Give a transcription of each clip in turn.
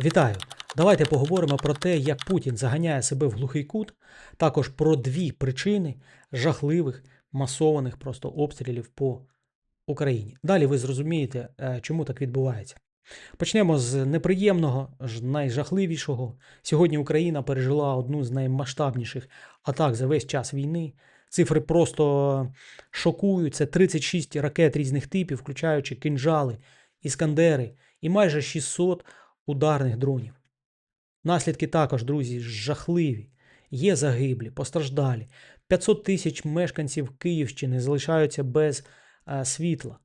Вітаю! Давайте поговоримо про те, як Путін заганяє себе в глухий кут, також про дві причини жахливих масованих просто обстрілів по Україні. Далі ви зрозумієте, е, чому так відбувається. Почнемо з неприємного, найжахливішого. Сьогодні Україна пережила одну з наймасштабніших атак за весь час війни. Цифри просто шокують. Це 36 ракет різних типів, включаючи кинжали, іскандери і майже 600 ударних дронів. Наслідки також, друзі, жахливі. Є загиблі, постраждалі. 500 тисяч мешканців Київщини залишаються без е, світла.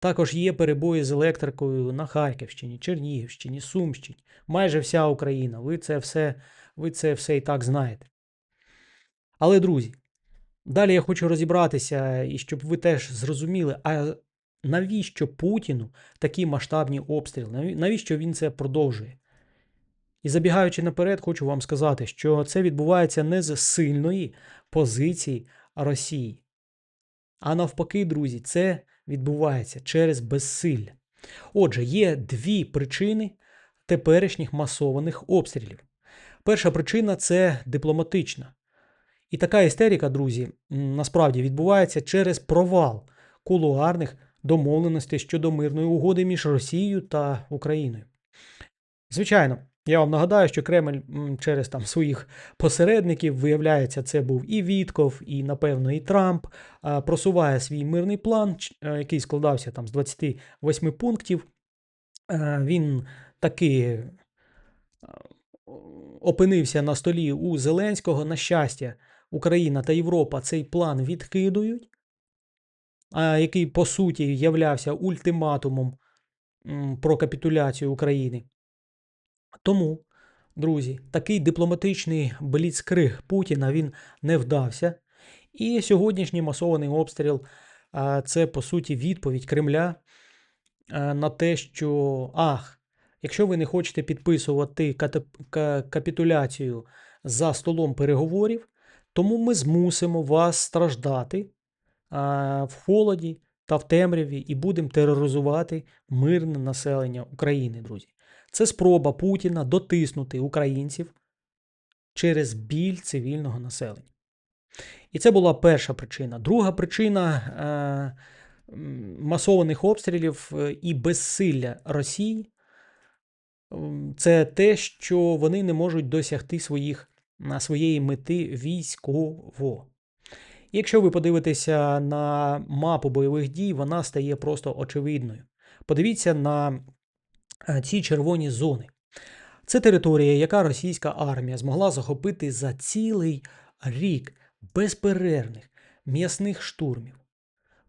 Також є перебої з електрикою на Харківщині, Чернігівщині, Сумщині, майже вся Україна. Ви це все, ви це все і так знаєте. Але, друзі, далі я хочу розібратися, і щоб ви теж зрозуміли, а навіщо Путіну такі масштабні обстріли? Навіщо він це продовжує? І забігаючи наперед, хочу вам сказати, що це відбувається не з сильної позиції Росії. А навпаки, друзі, це відбувається через безсилля. Отже, є дві причини теперішніх масованих обстрілів. Перша причина це дипломатична. І така істерика, друзі, насправді відбувається через провал кулуарних домовленостей щодо мирної угоди між Росією та Україною. Звичайно, я вам нагадаю, що Кремль через там своїх посередників, виявляється, це був і Вітков, і, напевно, і Трамп, просуває свій мирний план, е, який складався там з 28 пунктів. Е, Він таки е, опинився на столі у Зеленського. На щастя, Україна та Європа цей план відкидують, який по суті являвся ультиматумом про капітуляцію України. Тому, друзі, такий дипломатичний бліцкриг Путіна він не вдався. І сьогоднішній масований обстріл це по суті відповідь Кремля на те, що ах, якщо ви не хочете підписувати капітуляцію за столом переговорів, тому ми змусимо вас страждати в холоді та в темряві і будемо тероризувати мирне населення України, друзі. Це спроба Путіна дотиснути українців через біль цивільного населення. І це була перша причина. Друга причина е, масованих обстрілів е, і безсилля Росії це те, що вони не можуть досягти своїх, своєї мети військово. Якщо ви подивитеся на мапу бойових дій, вона стає просто очевидною. Подивіться на е, ці червоні зони. Це територія, яка російська армія змогла захопити за цілий рік безперервних м'ясних штурмів.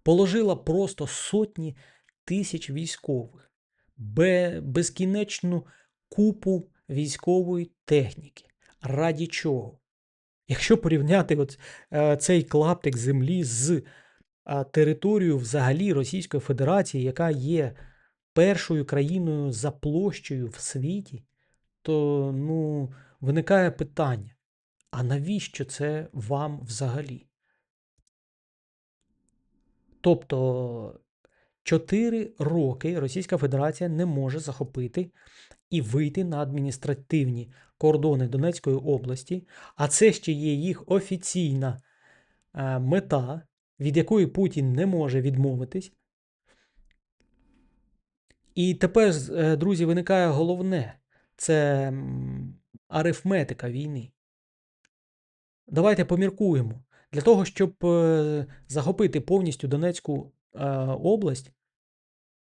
Положила просто сотні тисяч військових, безкінечну купу військової техніки. Раді чого? Якщо порівняти от, е, цей клаптик землі з е, територією взагалі Російської Федерації, яка є першою країною за площею в світі, то ну, виникає питання: а навіщо це вам взагалі? Тобто 4 роки Російська Федерація не може захопити і вийти на адміністративні кордони Донецької області, а це ще є їх офіційна е, мета, від якої Путін не може відмовитись. І тепер, е, друзі, виникає головне це арифметика війни. Давайте поміркуємо. Для того, щоб е, захопити повністю Донецьку область,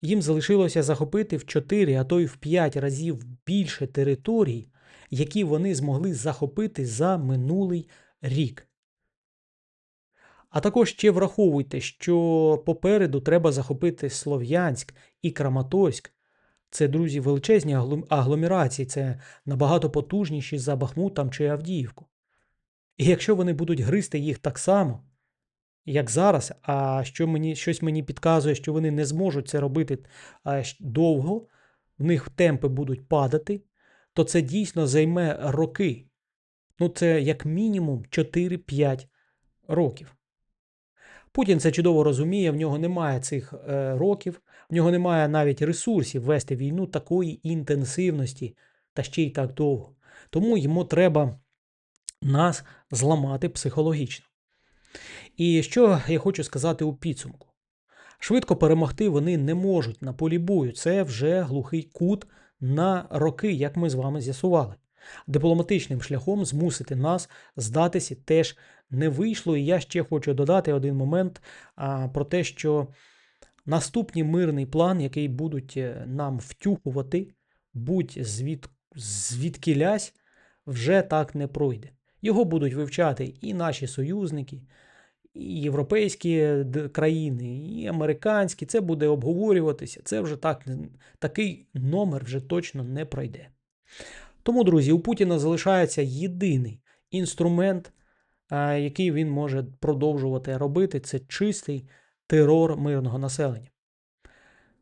їм залишилося захопити в 4, а то й в 5 разів більше територій, які вони змогли захопити за минулий рік. А також ще враховуйте, що попереду треба захопити Слов'янськ і Краматорськ. Це, друзі, величезні агломерації, це набагато потужніші за Бахмутом чи Авдіївку. І якщо вони будуть гризти їх так само, як зараз, а що мені, щось мені підказує, що вони не зможуть це робити довго, в них темпи будуть падати, то це дійсно займе роки. Ну, це як мінімум 4-5 років. Путін це чудово розуміє, в нього немає цих е, років, в нього немає навіть ресурсів вести війну такої інтенсивності, та ще й так довго. Тому йому треба нас зламати психологічно. І що я хочу сказати у підсумку? Швидко перемогти вони не можуть на полі бою. Це вже глухий кут на роки, як ми з вами з'ясували. Дипломатичним шляхом змусити нас здатися теж не вийшло. І я ще хочу додати один момент а, про те, що наступний мирний план, який будуть е, нам втюхувати, будь звід, звідкілясь, вже так не пройде. Його будуть вивчати і наші союзники, і європейські країни, і американські. Це буде обговорюватися. Це вже так, такий номер вже точно не пройде. Тому, друзі, у Путіна залишається єдиний інструмент, який він може продовжувати робити, це чистий терор мирного населення.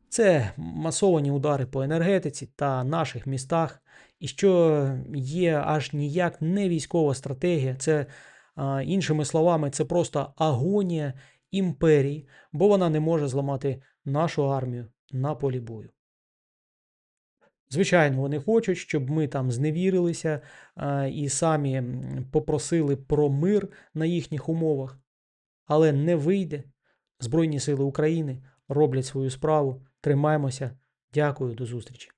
Це масовані удари по енергетиці та наших містах, і що є аж ніяк не військова стратегія, це, іншими словами, це просто агонія імперії, бо вона не може зламати нашу армію на полі бою. Звичайно, вони хочуть, щоб ми там зневірилися і самі попросили про мир на їхніх умовах, але не вийде. Збройні сили України роблять свою справу. Тримаємося. Дякую, до зустрічі.